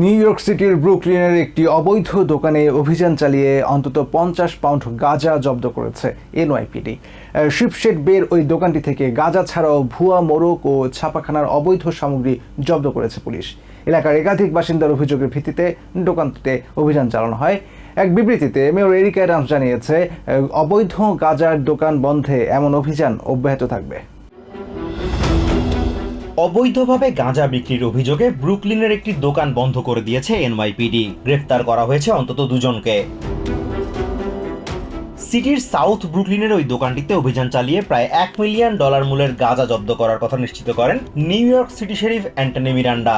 New York সিটির ব্রুকলিনের একটি অবৈধ দোকানে অভিযান চালিয়ে অন্তত পঞ্চাশ পাউন্ড গাঁজা জব্দ করেছে এনওয়াইপিডি শিপশেড বের ওই দোকানটি থেকে গাঁজা ছাড়াও ভুয়া মোড়ক ও ছাপাখানার অবৈধ সামগ্রী জব্দ করেছে পুলিশ। এলাকার একাধিক বাসিন্দার অভিযোগের ভিত্তিতে দোকানটিতে অভিযান চালানো হয়। এক বিবৃতিতে মেয়র এরিক অ্যাডামস জানিয়েছে অবৈধ গাঁজার দোকান বন্ধে এমন অভিযান অব্যাহত থাকবে। অবৈধভাবে গাঁজা বিক্রির অভিযোগে ব্রুকলিনের একটি দোকান বন্ধ করে দিয়েছে এনওয়াইপিডি। গ্রেফতার করা হয়েছে অন্তত দুজনকে। সিটির সাউথ ব্রুকলিনের ওই দোকানটিতে অভিযান চালিয়ে প্রায় এক মিলিয়ন ডলার মূলের গাঁজা জব্দ করার কথা নিশ্চিত করেন New York City sheriff Anthony Miranda.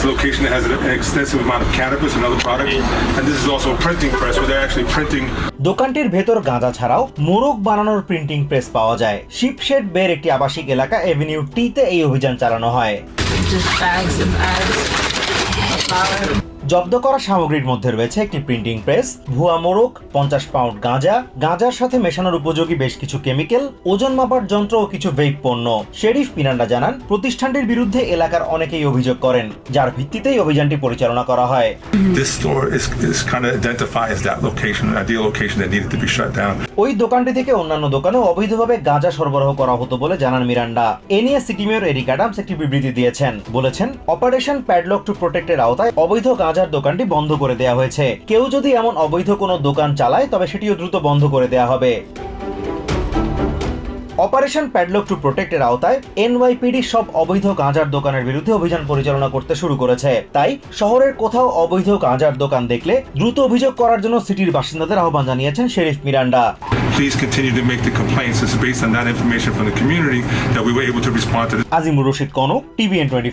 This location has an extensive amount of cannabis and other products. And this is also a printing press where they're actually printing দোকানটির ভেতর গাঁজা ছাড়াও মোরগ বানানোর প্রিন্টিং প্রেস পাওয়া যায় শিপশেড বের একটি আবাসিক এলাকা এভিনিউ টিতে এই অভিযান চালানো হয় জব্দ করা সামগ্রীর মধ্যে রয়েছে একটি প্রিন্টিং প্রেস ভুয়া মোড়ক পঞ্চাশ পাউন্ড গাঁজা গাঁজার সাথে মেশানোর উপযোগী বেশ কিছু কেমিক্যাল ওজন মাপার যন্ত্র ও কিছু ভেইপ পণ্য শেরিফ পিনান্ডা জানান প্রতিষ্ঠানটির বিরুদ্ধে এলাকার অনেকেই অভিযোগ করেন যার ভিত্তিতেই অভিযানটি পরিচালনা করা হয় this store is, is kind of identified as that location, an ideal location that needed to be shut down. ওই দোকানটি থেকে অন্যান্য দোকানেও অবৈধভাবে গাঁজা সরবরাহ করা হতো বলে জানান মিরান্ডা। এ নিয়ে সিকিমের এরিক অ্যাডামস একটি বিবৃতি দিয়েছেন। বলেছেন, অপারেশন প্যাডলক টু প্রোটেক্টের আওতায় অবৈধ গাঁজার দোকানটি বন্ধ করে দেওয়া হয়েছে। কেউ যদি এমন অবৈধ কোনো দোকান চালায়, তবে সেটিও দ্রুত বন্ধ করে দেওয়া হবে। অপারেশন প্যাডলক টু প্রোটেক্টের আওতায় এনওয়াইপিডি সব অবৈধ গাঁজার দোকানের বিরুদ্ধে অভিযান পরিচালনা করতে শুরু করেছে তাই শহরের কোথাও অবৈধ গাঁজার দোকান দেখলে দ্রুত অভিযোগ করার জন্য সিটির বাসিন্দাদের আহ্বান জানিয়েছেন sheriff Miranda Please continue to make the complaints. It's based on that information from the community that we were able to respond to this. Azimur Rashid Kanak TVN twenty